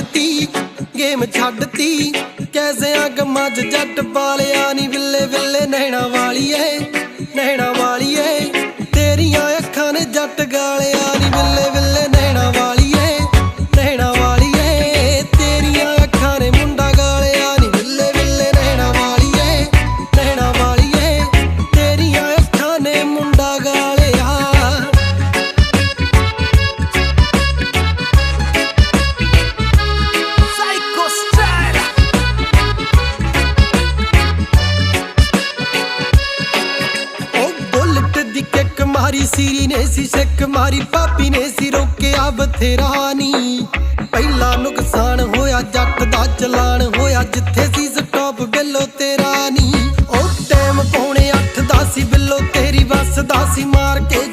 ਛੱਡਤੀ, game ਛੱਡਤੀ। ਕੈਸੇ ਅੱਗ ਮੱਝ ਜੱਟ ਪਾਲਿਆ ਨੀ ਵਿੱਲੇ ਵਿੱਲੇ, ਨੈਣਾ ਨਹਿਣਾ ਵਾਲੀ ਵਾਲੀਏ। ਤੇਰੀਆਂ ਅੱਖਾਂ ਨੇ ਜੱਟ ਗਾਲਿਆ। ਮਾਰੀ ਸੀਰੀ ਨੇ ਸੀ ਸਿੱਕ ਮਾਰੀ ਪਾਪੀ ਨੇ ਸੀ, ਰੋਕਿਆ ਬਥੇਰਾ ਨੀ। ਪਹਿਲਾ ਨੁਕਸਾਨ ਹੋਇਆ, ਜੱਟ ਦਾ ਚਲਾਨ ਹੋਇਆ, ਜਿੱਥੇ ਸੀ ਸਟਾਪ ਬਿੱਲੋ ਤੇਰਾ ਨੀ। ਉਹ ਟਾਈਮ ਪੌਣੇ 8 ਦਾ ਸੀ, ਬਿੱਲੋ ਤੇਰੀ ਬੱਸ ਦਾ ਸੀ, ਮਾਰ ਕੇ